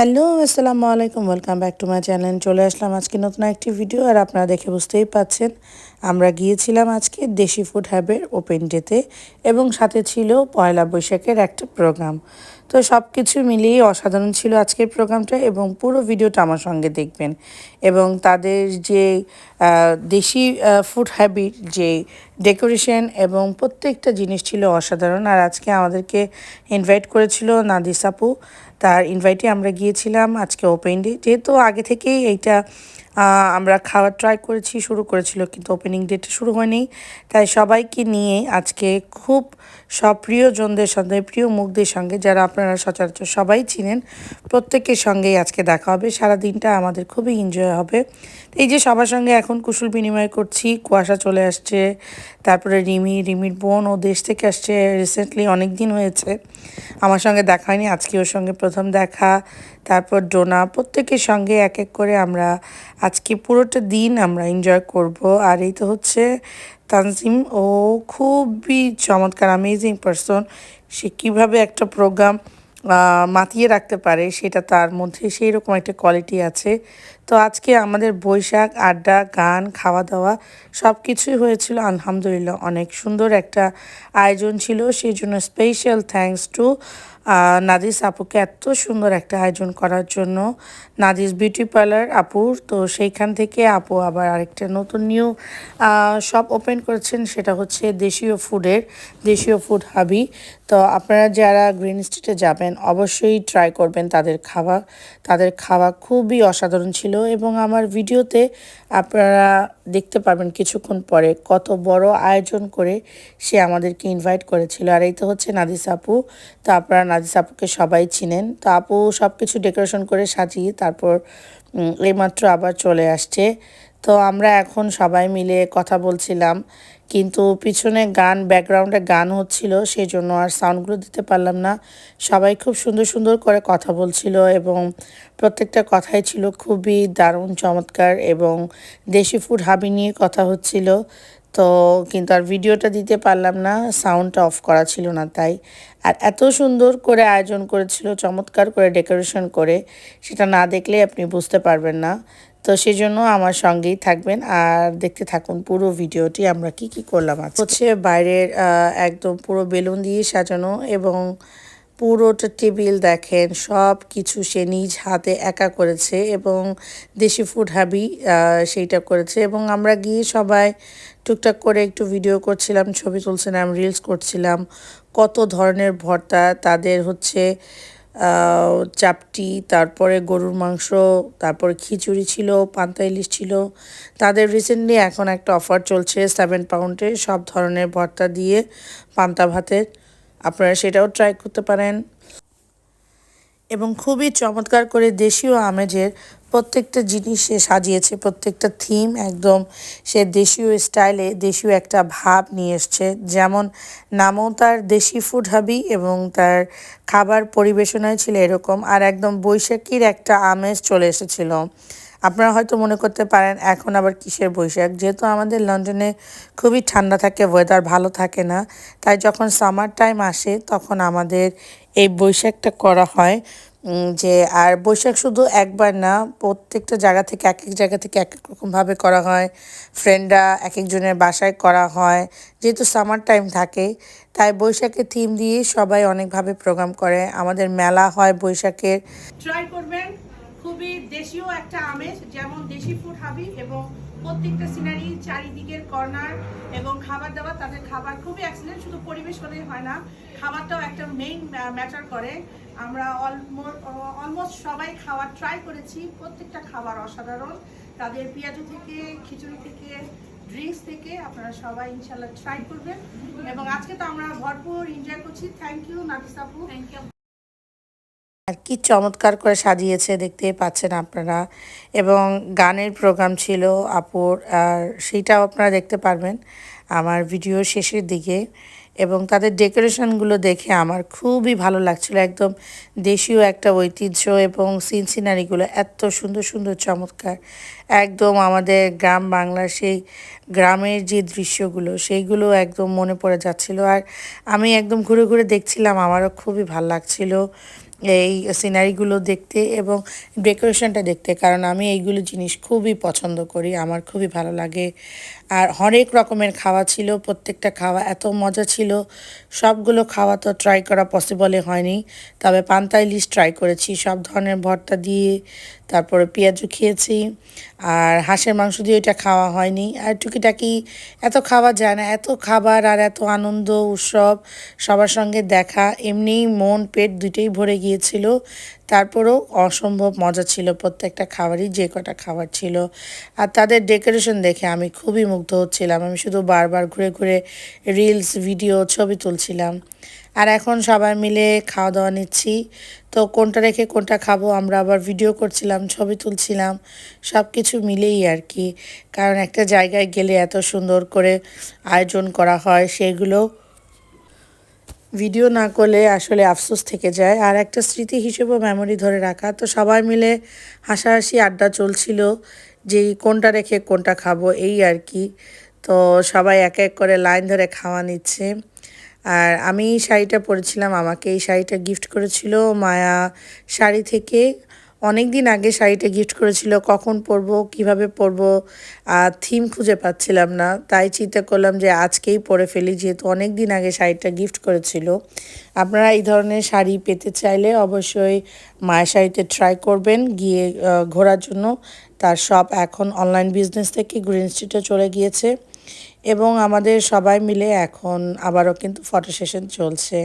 Hello, আসসালামু আলাইকুম, welcome back to my channel. চলে আসলাম আজকে নতুন একটি ভিডিও, আর আপনারা দেখে বুঝতেই পাচ্ছেন আমরা গিয়েছিলাম আজকে দেশি ফুড হ্যাবের ওপেন ডেতে এবং সাথে ছিল পয়লা বৈশাখের একটা প্রোগ্রাম তো সব কিছু মিলিয়ে অসাধারণ ছিল আজকের প্রোগ্রামটা এবং পুরো ভিডিওটা আমার সঙ্গে দেখবেন। এবং তাদের যে দেশি ফুড হ্যাবিট যে ডেকোরেশন এবং প্রত্যেকটা জিনিস ছিল অসাধারণ। আর আজকে আমাদেরকে ইনভাইট করেছিল নাদিস আপু। তার ইনভাইটে আমরা গিয়েছিলাম আজকে ওপেন ডে যেহেতু আগে থেকেই এইটা আমরা খাওয়ার ট্রাই করেছি, শুরু করেছিল, কিন্তু ওপেনিং ডেট শুরু হয়নি। তাই সবাইকে নিয়ে আজকে খুব সব প্রিয়জনদের সঙ্গে, প্রিয় মুখদের সঙ্গে, যারা আপনারা সচরাচর সবাই চিনেন, প্রত্যেকের সঙ্গেই আজকে দেখা হবে। সারা দিনটা আমাদের খুবই এনজয় হবে। এই যে সবার সঙ্গে এখন কুশল বিনিময় করছি, কুয়াশা চলে আসছে, তারপরে রিমি, রিমির বোন ও দেশ থেকে আসছে রিসেন্টলি অনেক দিন হয়েছে। আমার সঙ্গে দেখা হয়নি, আজকে ওর সঙ্গে প্রথম দেখা। তারপর ডোনা, প্রত্যেকের সঙ্গে এক এক করে আমরা আজকে পুরোটা দিন আমরা এনজয় করব। আর এই তো হচ্ছে তানজিম, ও খুবই চমৎকার অ্যামেজিং পারসন সে কীভাবে একটা প্রোগ্রাম মাতিয়ে রাখতে পারে, সেটা তার মধ্যে সেই রকম একটা কোয়ালিটি আছে। তো আজকে আমাদের বৈশাখ, আড্ডা, গান খাওয়া দাওয়া সব কিছুই হয়েছিল, আলহামদুলিল্লাহ, অনেক সুন্দর একটা আয়োজন ছিল। সেই জন্য স্পেশাল থ্যাঙ্কস টু নাদিস আপুকে এত সুন্দর একটা আয়োজন করার জন্য। নাদিস বিউটি পার্লার আপুর, তো সেইখান থেকে আপু আবার আরেকটা নতুন নিউ শপ ওপেন করেছেন, সেটা হচ্ছে দেশীয় ফুডের দেশীয় ফুড হাবি তো আপনারা যারা গ্রিন স্ট্রিটে যাবেন, অবশ্যই ট্রাই করবেন, তাদের খাওয়া তাদের খাওয়া খুবই অসাধারণ ছিল। এবং আমার ভিডিওতে আপনারা দেখতে পাবেন কিছুক্ষণ পরে কত বড় আয়োজন করে সে আমাদেরকে ইনভাইট করেছিল। আর এই তো হচ্ছে নাদিস আপু। তো আপনারা নাদিস আপুকে সবাই চিনেন। তো আপু সব কিছু ডেকোরেশন করে সাজিয়ে তারপর এইমাত্র আবার চলে আসছে। তো আমরা এখন সবাই মিলে কথা বলছিলাম, কিন্তু পিছনে গান ব্যাকগ্রাউন্ডে গান হচ্ছিল সেই জন্য আর সাউন্ডগুলো দিতে পারলাম না। সবাই খুব সুন্দর সুন্দর করে কথা বলছিল এবং প্রত্যেকটা কথাই ছিল খুবই দারুণ, চমৎকার এবং দেশি ফুড হাবি নিয়ে কথা হচ্ছিল। তো কিন্তু আর ভিডিওটা দিতে পারলাম না সাউন্ডটা অফ করা ছিল না তাই। আর এত সুন্দর করে আয়োজন করেছিল, চমৎকার করে ডেকোরেশন করে, সেটা না দেখলে আপনি বুঝতে পারবেন না। তো সেই জন্য আমার সঙ্গেই থাকবেন আর দেখতে থাকুন পুরো ভিডিওটি আমরা কি কি করলাম আজ হচ্ছে বাইরের একদম পুরো বেলুন দিয়ে সাজানো এবং পুরোটা টেবিল দেখেন, সব কিছু সে নিজ হাতে একা করেছে এবং দেশি ফুড হাবি সেইটা করেছে এবং আমরা গিয়ে সবাই টুকটাক করে একটু ভিডিও করছিলাম, ছবি তুলছিলাম রিলস করছিলাম, কত ধরনের ভর্তা, তাদের হচ্ছে চাপটি, তারপরে গরুর মাংস, তারপরে খিচুড়ি ছিল, পান্তা ইলিশ ছিল। তাদের রিসেন্টলি এখন একটা অফার চলছে সেভেন পাউন্ডে সব ধরনের ভর্তা দিয়ে পান্তা ভাতের। আপনারা সেটাও ট্রাই করতে পারেন। এবং খুবই চমৎকার করে দেশীয় আমেজের প্রত্যেকটা জিনিস সে সাজিয়েছে, প্রত্যেকটা থিম একদম সে দেশীয় স্টাইলে দেশীয় একটা ভাব নিয়ে এসছে। যেমন নামও তার দেশি ফুড হাবি এবং তার খাবার পরিবেশনায় ছিল এরকম আর একদম বৈশাখীর একটা আমেজ চলে এসেছিল। আপনারা হয়তো মনে করতে পারেন, এখন আবার কিসের বৈশাখ? যেহেতু আমাদের লন্ডনে খুবই ঠান্ডা থাকে ওয়েদার ভালো থাকে না, তাই যখন সামার টাইম আসে, তখন আমাদের এই বৈশাখটা করা হয়। যে আর বৈশাখ শুধু একবার না, প্রত্যেকটা জায়গা থেকে এক এক জায়গা থেকে এক এক রকমভাবে করা হয়। ফ্রেন্ডরা এক একজনের বাসায় করা হয়, যেহেতু সামার টাইম থাকে, তাই বৈশাখের থিম দিয়ে সবাই অনেকভাবে প্রোগ্রাম করে। আমাদের মেলা হয় বৈশাখের। ট্রাই করবেন, খুবই দেশীয় একটা আমেজ, যেমন দেশি ফুড হাবি এবং প্রত্যেকটা সিনারি চারিদিকের কর্নার এবং খাবার দাবার, তাদের খাবার খুবই এক্সিলেন্ট শুধু পরিবেশ হলেই হয় না, খাবারটাও একটা মেইন ম্যাটার করে। আমরা অলমোস্ট সবাই খাবার ট্রাই করেছি। প্রত্যেকটা খাবার অসাধারণ। তাদের পেঁয়াজু থেকে খিচুড়ি থেকে ড্রিঙ্কস থেকে আপনারা সবাই ইনশাল্লাহ ট্রাই করবেন। এবং আজকে তো আমরা ভরপুর এনজয় করছি। থ্যাংক ইউ নাফিস আপু। থ্যাংক ইউ আর কি চমৎকার করে সাজিয়েছে দেখতে পাচ্ছেন আপনারা। এবং গানের প্রোগ্রাম ছিল আপুর আর সেইটাও আপনারা দেখতে পারবেন আমার ভিডিও শেষের দিকে। এবং তাদের ডেকোরেশনগুলো দেখে আমার খুবই ভালো লাগছিল। একদম দেশীয় একটা ঐতিহ্য এবং সিন সিনারিগুলো এত সুন্দর সুন্দর, চমৎকার। একদম আমাদের গ্রাম বাংলার সেই গ্রামের যে দৃশ্যগুলো, সেইগুলো একদম মনে পড়ে যাচ্ছিল। আর আমি একদম ঘুরে ঘুরে দেখছিলাম, আমারও খুবই ভালো লাগছিল। এই সিনারিগুলো দেখতে এবং ডেকোরেশনটা দেখতে। কারণ আমি এইগুলো জিনিস খুবই পছন্দ করি, আমার খুবই ভালো লাগে। আর হরেক রকমের খাওয়া ছিল, প্রত্যেকটা খাওয়া এত মজা ছিল। সবগুলো খাওয়া তো ট্রাই করা পসিবলে হয়নি। তবে পান্তা ইলিশ ট্রাই করেছি, সব ধরনের ভর্তা দিয়ে তারপরে পেঁয়াজও খেয়েছি। আর হাঁসের মাংস দিয়ে এটা খাওয়া হয়নি। আর টুকিটাকি এত খাওয়া যায় না, এত খাবার আর এত আনন্দ, উৎসব, সবার সঙ্গে দেখা এমনিই মন, পেট দুটোই ভরে গিয়েছিল। তারপরেও অসম্ভব মজা ছিল প্রত্যেকটা খাবারই, যে কটা খাবার ছিল। আর তাদের ডেকোরেশন দেখে আমি খুবই মুগ্ধ হচ্ছিলাম। আমি শুধু বারবার ঘুরে ঘুরে রিলস ভিডিও ছবি তুলছিলাম। আর এখন সবাই মিলে খাওয়া দাওয়া নিচ্ছি। তো কোনটা রেখে কোনটা খাব আমরা আবার ভিডিও করছিলাম, ছবি তুলছিলাম সব কিছু মিলেই আর কি। কারণ একটা জায়গায় গেলে এত সুন্দর করে আয়োজন করা হয়, সেগুলো ভিডিও না করলে আসলে আফসোস থেকে যায়। আর একটা স্মৃতি হিসেবেও মেমোরি ধরে রাখা। তো সবাই মিলে হাসাহাসি আড্ডা চলছিল যে কোনটা রেখে কোনটা খাব, এই আর কি। তো সবাই এক এক করে লাইন ধরে খাওয়া নিচ্ছে। আর আমি এই শাড়িটা পরেছিলাম, আমাকে এই শাড়িটা গিফট করেছিল মায়া শাড়ি থেকে। অনেক দিন আগে শাড়িটা গিফট করেছিল, কখন পরবো, কীভাবে পরবো, আর থিম খুঁজে পাচ্ছিলাম না। তাই চিন্তা করলাম যে আজকেই পরে ফেলি, যেহেতু অনেক দিন আগে শাড়িটা গিফট করেছিল। আপনারা এই ধরনের শাড়ি পেতে চাইলে অবশ্যই মায়ের শাড়িতে ট্রাই করবেন, গিয়ে ঘোরার জন্য। তার সব এখন অনলাইন বিজনেস থেকে গ্রিন স্ট্রিটে চলে গিয়েছে। এবং আমাদের সবাই মিলে এখন আবারও কিন্তু ফটো সেশন চলছে।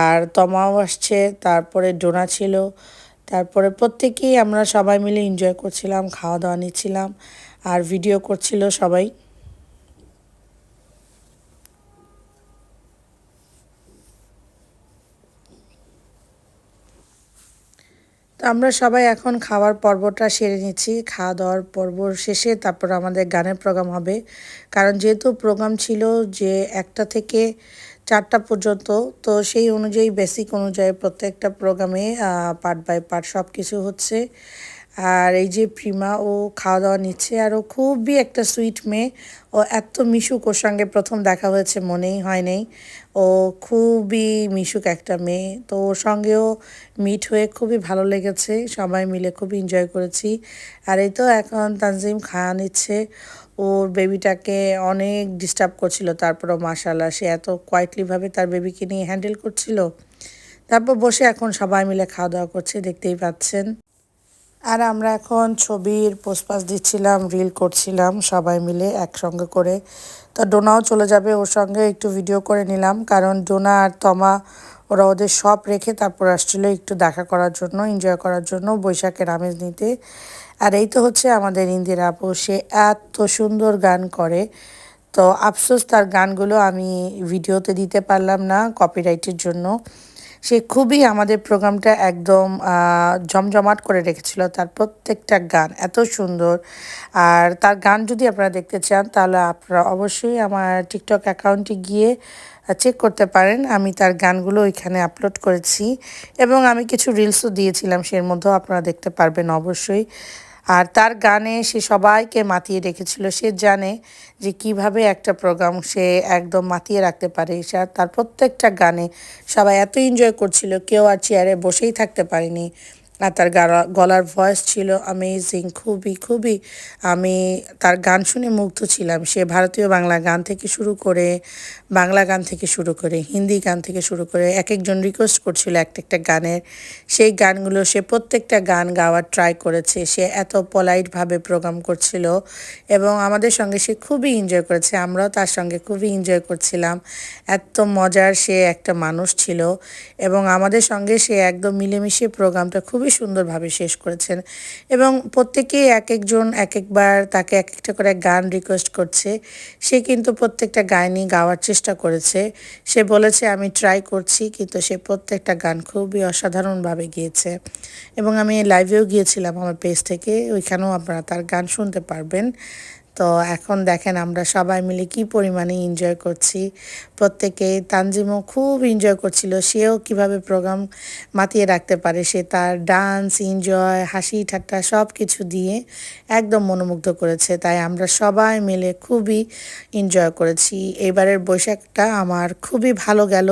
আর তমাও আসছে, তারপরে ডোনা ছিল তারপরে প্রত্যেকেই আমরা সবাই মিলে এনজয় করছিলাম খাওয়া দাওয়া নিচ্ছিলাম, আর ভিডিও করছিল সবাই। তো আমরা সবাই এখন খাওয়ার পর্বটা সেরে নিচ্ছি খাওয়া দাওয়ার পর্ব শেষে তারপর আমাদের গানের প্রোগ্রাম হবে। কারণ যেহেতু প্রোগ্রাম ছিল যে একটা থেকে চারটা পর্যন্ত। তো সেই অনুযায়ী বেসিক অনুযায়ী প্রত্যেকটা প্রোগ্রামে পার্ট বাই পার্ট সব কিছু হচ্ছে। আর এই যে প্রিমা, ও খাওয়া দাওয়া নিচ্ছে আর ও খুবই একটা সুইট মেয়ে। ও এত মিশুক ওর সঙ্গে প্রথম দেখা হয়েছে মনেই হয় নাই। ও খুবই মিশুক একটা মেয়ে। তো ওর সঙ্গেও মিট হয়ে খুবই ভালো লেগেছে। সবাই মিলে খুব এনজয় করেছি। আর এই তো এখন তানজিম খাওয়া নিচ্ছে। ওর বেবিটাকে অনেক ডিস্টার্ব করছিল। তারপরও মাশাল্লাহ সে এত কোয়াইটলিভাবে তার বেবিকে নিয়ে হ্যান্ডেল করছিল। তারপর বসে এখন সবাই মিলে খাওয়া দাওয়া করছে, দেখতেই পাচ্ছেন। আর আমরা এখন ছবির পোস্টপাস দিচ্ছিলাম রিল করছিলাম সবাই মিলে একসঙ্গে করে। তো ডোনাও চলে যাবে, ওর সঙ্গে একটু ভিডিও করে নিলাম। কারণ ডোনা আর তমা, ওরা ওদের সব রেখে তারপর আসছিল একটু দেখা করার জন্য এনজয় করার জন্য বৈশাখের আমেজ নিতে। আর এই তো হচ্ছে আমাদের ইন্দিরা আপু, সে এত সুন্দর গান করে। তো আফসোস, তার গানগুলো আমি ভিডিওতে দিতে পারলাম না কপিরাইটের জন্য। সে খুবই আমাদের প্রোগ্রামটা একদম জমজমাট করে রেখেছিল তার প্রত্যেকটা গান, এত সুন্দর। আর তার গান যদি আপনারা দেখতে চান, তাহলে আপনারা অবশ্যই আমার টিকটক অ্যাকাউন্টে গিয়ে চেক করতে পারেন। আমি তার গানগুলো ওইখানে আপলোড করেছি এবং আমি কিছু রিলসও দিয়েছিলাম, সের মধ্যেও আপনারা দেখতে পারবেন অবশ্যই। আর তার গানে সে সবাইকে মাতিয়ে রেখেছিল। সে জানে যে কীভাবে একটা প্রোগ্রাম সে একদম মাতিয়ে রাখতে পারে। সে তার প্রত্যেকটা গানে সবাই এত এনজয় করছিল, কেউ আর চেয়ারে বসেই থাকতে পারেনি। আর তার গালা- গলার ভয়েস ছিল অ্যামেজিং খুবই খুবই। আমি তার গান শুনে মুগ্ধ ছিলাম। সে ভারতীয় বাংলা গান থেকে শুরু করে, বাংলা গান থেকে শুরু করে, হিন্দি গান থেকে শুরু করে এক একজন রিকোয়েস্ট করছিল একটা একটা গানের। সেই গানগুলো সে প্রত্যেকটা গান গাওয়ার ট্রাই করেছে। সে এত পলাইটভাবে প্রোগ্রাম করছিল এবং আমাদের সঙ্গে সে খুবই এনজয় করেছে। আমরাও তার সঙ্গে খুবই এনজয় করছিলাম। এত মজার সে একটা মানুষ ছিল এবং আমাদের সঙ্গে সে একদম মিলেমিশে প্রোগ্রামটা খুবই সুন্দরভাবে শেষ করেছেন। এবং প্রত্যেকেই এক একজন এক একবার তাকে এক একটা করে গান রিকোয়েস্ট করছে। সে কিন্তু প্রত্যেকটা গানই গাওয়ার চেষ্টা করেছে। সে বলেছে, আমি ট্রাই করছি। কিন্তু সে প্রত্যেকটা গান খুবই অসাধারণভাবে গিয়েছে। এবং আমি লাইভেও গিয়েছিলাম আমার পেজ থেকে। ওইখানেও আপনারা তার গান শুনতে পারবেন। তো এখন দেখেন আমরা সবাই মিলে কি পরিমাণে এনজয় করছি। প্রত্যেকে তানজিমও খুব এনজয় করছিল, সেও কীভাবে প্রোগ্রাম মাতিয়ে রাখতে পারে, সে তার ডান্স এনজয় হাসি, ঠাট্টা সব কিছু দিয়ে একদম মনোমুগ্ধ করেছে। তাই আমরা সবাই মিলে খুবই এনজয় করেছি। এবারের বৈশাখটা আমার খুবই ভালো গেল।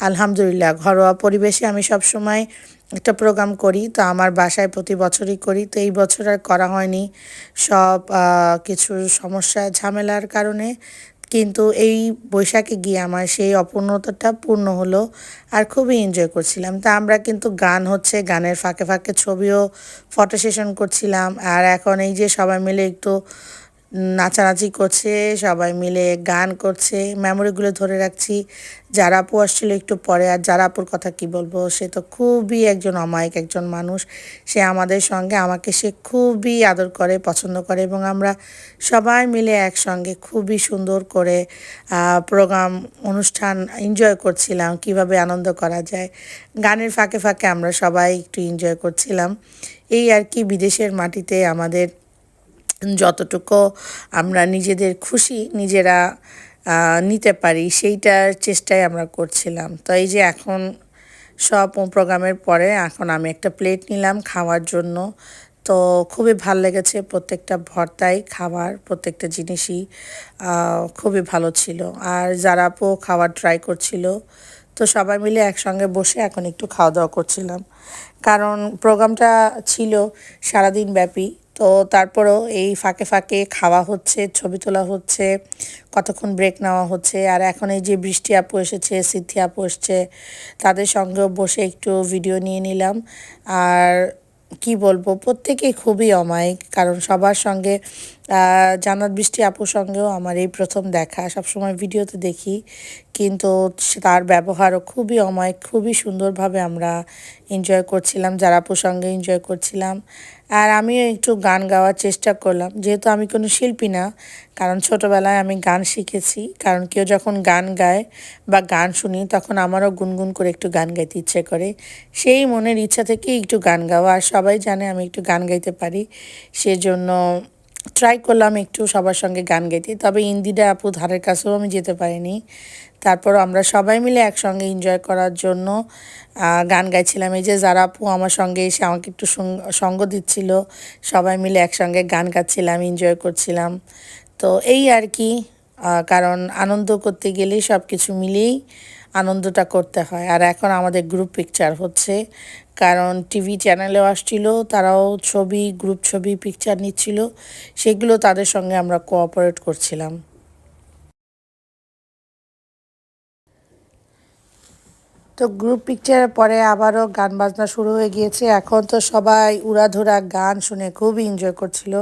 আলহামদুলিল্লাহ, ঘরোয়া পরিবেশে আমি সবসময় একটা প্রোগ্রাম করি, তো আমার বাসায় প্রতি বছরই করি। তো এই বছর আর করা হয়নি সব কিছু সমস্যা, ঝামেলার কারণে। কিন্তু এই বৈশাখে গিয়ে আমার সেই অপূর্ণতাটা পূর্ণ হলো আর খুবই এনজয় করছিলাম। তা আমরা কিন্তু গান হচ্ছে, গানের ফাঁকে ফাঁকে ছবিও ফটো সেশন করছিলাম। আর এখন এই যে সবাই মিলে একটু নাচানাচি করছে, সবাই মিলে গান করছে। মেমোরিগুলো ধরে রাখছি। যারা আপু আসছিল একটু পরে, আর যারা আপুর কথা কি বলব, সে তো খুবই একজন অমায়িক, একজন মানুষ। সে আমাদের সঙ্গে, আমাকে সে খুবই আদর করে, পছন্দ করে, এবং আমরা সবাই মিলে একসঙ্গে খুবই সুন্দর করে প্রোগ্রাম অনুষ্ঠান এনজয় করছিলাম, কীভাবে আনন্দ করা যায়। গানের ফাঁকে ফাঁকে আমরা সবাই একটু এনজয় করছিলাম। এই আর কি বিদেশের মাটিতে আমাদের যতটুকু আমরা নিজেদের খুশি নিজেরা নিতে পারি সেইটার চেষ্টাই আমরা করছিলাম। তো এই যে এখন সব প্রোগ্রামের পরে এখন আমি একটা প্লেট নিলাম খাওয়ার জন্য। তো খুবই ভালো লেগেছে প্রত্যেকটা ভর্তাই খাবার প্রত্যেকটা জিনিসই খুবই ভালো ছিল। আর যারা আপু খাবার ট্রাই করছিল, তো সবাই মিলে একসঙ্গে বসে এখন একটু খাওয়া দাওয়া করছিলাম। কারণ প্রোগ্রামটা ছিল সারাদিন ব্যাপী তো তারপরও এই ফাঁকে ফাঁকে খাওয়া হচ্ছে, ছবি তোলা হচ্ছে, কতক্ষণ ব্রেক নেওয়া হচ্ছে, আর এখন এই যে বৃষ্টি আপু এসেছে সিদ্ধি আপু এসছে, তাদের সঙ্গেও বসে একটু ভিডিও নিয়ে নিলাম। আর কি বলব, প্রত্যেকেই খুবই অমায়িক, কারণ সবার সঙ্গে জান্নাত বৃষ্টি আপুর সঙ্গেও আমার এই প্রথম দেখা। সবসময় ভিডিওতে দেখি, কিন্তু তার ব্যবহারও খুবই অমায়িক, খুবই সুন্দরভাবে আমরা এনজয় করছিলাম, যারা আপুর সঙ্গে এনজয় করছিলাম। আর আমিও একটু গান গাওয়ার চেষ্টা করলাম। যেহেতু আমি কোনো শিল্পী না, কারণ ছোটোবেলায় আমি গান শিখেছি, কারণ কেউ যখন গান গায় বা গান শুনি, তখন আমারও গুনগুন করে একটু গান গাইতে ইচ্ছে করে। সেই মনের ইচ্ছা থেকেই একটু গান গাওয়া, আর সবাই জানে আমি একটু গান গাইতে পারি। সেজন্য ট্রাই করলাম একটু সবার সঙ্গে গান গাইতে। তবে ইন্দিরা আপু ধারের কাছেও আমি যেতে পারিনি। তারপর আমরা সবাই মিলে একসঙ্গে এনজয় করার জন্য গান গাইছিলাম। এই যে যারা আপু আমার সঙ্গে এসে আমাকে একটু সঙ্গ- দিচ্ছিল, সবাই মিলে একসঙ্গে গান গাচ্ছিলাম এনজয় করছিলাম। তো এই আর কি কারণ আনন্দ করতে গেলেই সব কিছু মিলেই আনন্দটা করতে হয়। আর এখন আমাদের গ্রুপ পিকচার হচ্ছে। কারণ টিভি চ্যানেলেও আসছিল, তারাও ছবি গ্রুপ ছবি পিকচার নিচ্ছিল, সেগুলো তাদের সঙ্গে আমরা কোঅপারেট করছিলাম। তো গ্রুপ পিকচারের পরে আবারও গান বাজনা শুরু হয়ে গিয়েছে। এখন তো সবাই উড়াধুরা গান শুনে খুবই এনজয় করছিল।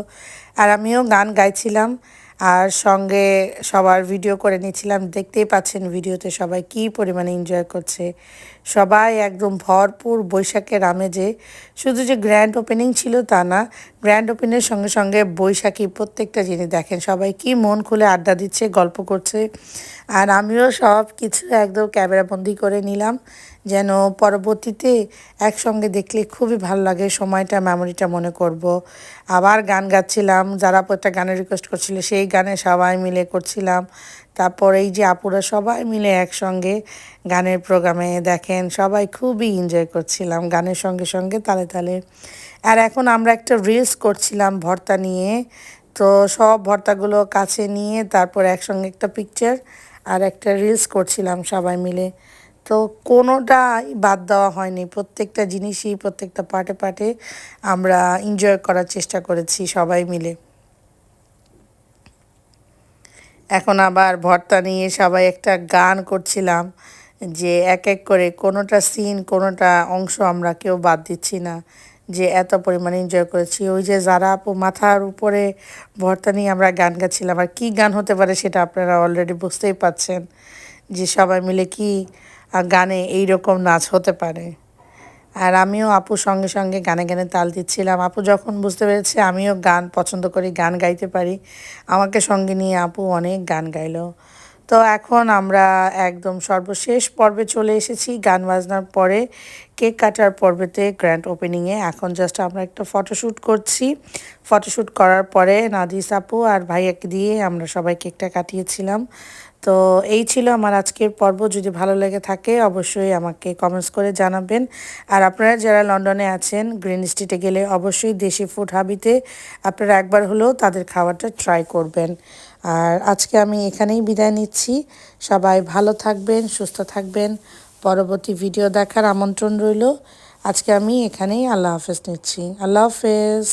আর আমিও গান গাইছিলাম আর সঙ্গে সবার ভিডিও করে নিয়েছিলাম দেখতেই পাচ্ছেন ভিডিওতে সবাই কী পরিমাণে এনজয় করছে। সবাই একদম ভরপুর বৈশাখের আমেজে। শুধু যে গ্র্যান্ড ওপেনিং ছিল তা না গ্র্যান্ড ওপেনের সঙ্গে সঙ্গে বৈশাখী প্রত্যেকটা জিনিস দেখেন। সবাই কি মন খুলে আড্ডা দিচ্ছে, গল্প করছে। আর আমিও সব কিছু একদম ক্যামেরাবন্দি করে নিলাম। যেন পরবর্তীতে একসঙ্গে দেখলে খুবই ভালো লাগে, সময়টা মেমোরিটা মনে করব। আবার গান গাচ্ছিলাম, যারা একটা গানের রিকোয়েস্ট করছিল, সেই গানে সবাই মিলে করছিলাম। তারপর এই যে আপুরা সবাই মিলে একসঙ্গে গানের প্রোগ্রামে দেখেন, সবাই খুবই এনজয় করছিলাম গানের সঙ্গে সঙ্গে তালে তালে। আর এখন আমরা একটা রিলস করছিলাম ভর্তা নিয়ে। তো সব ভর্তাগুলো কাছে নিয়ে তারপর একসঙ্গে একটা পিকচার আর একটা রিলস করছিলাম সবাই মিলে। তো কোনোটাই বাদ দেওয়া হয়নি, প্রত্যেকটা জিনিসই প্রত্যেকটা পার্টে পার্টে আমরা এনজয় করার চেষ্টা করেছি সবাই মিলে। এখন আবার ভর্তা নিয়ে সবাই একটা গান করছিলাম যে এক এক করে কোনোটা সিন কোনোটা অংশ আমরা কেউ বাদ দিচ্ছি না, যে এত পরিমাণে এনজয় করেছি। ওই যে যারা আপু মাথার উপরে ভর্তা নিয়ে আমরা গান গাচ্ছিলাম, আর কী গান হতে পারে সেটা আপনারা অলরেডি বুঝতেই পাচ্ছেন যে সবাই মিলে কি গানে এই রকম নাচ হতে পারে। আর আমিও আপু সঙ্গে সঙ্গে গানে গানে তাল দিচ্ছিলাম। আপু যখন বুঝতে পেরেছে আমিও গান পছন্দ করি, গান গাইতে পারি, আমাকে সঙ্গে নিয়ে আপু অনেক গান গাইলো। তো এখন আমরা একদম সর্বশেষ পর্বে চলে এসেছি গান বাজনার পরে, কেক কাটার পর্বেতে গ্র্যান্ড ওপেনিংয়ে এখন জাস্ট আমরা একটা ফটোশ্যুট করছি। ফটোশ্যুট করার পরে নাদিস আপু আর ভাইয়াকে দিয়ে আমরা সবাই কেকটা কাটিয়েছিলাম। তো এই ছিল আমার আজকের পর্ব। যদি ভালো লেগে থাকে অবশ্যই আমাকে কমেন্টস করে জানাবেন। আর আপনারা যারা লন্ডনে আছেন গ্রিন স্ট্রিটে গেলে অবশ্যই দেশি ফুড হাবিতে আপনারা একবার হলেও তাদের খাবারটা ট্রাই করবেন। আর আজকে আমি এখানেই বিদায় নিচ্ছি। সবাই ভালো থাকবেন, সুস্থ থাকবেন। পরবর্তী ভিডিও দেখার আমন্ত্রণ রইল। আজকে আমি এখানেই আল্লাহ হাফেজ নিচ্ছি। আল্লাহ হাফেজ।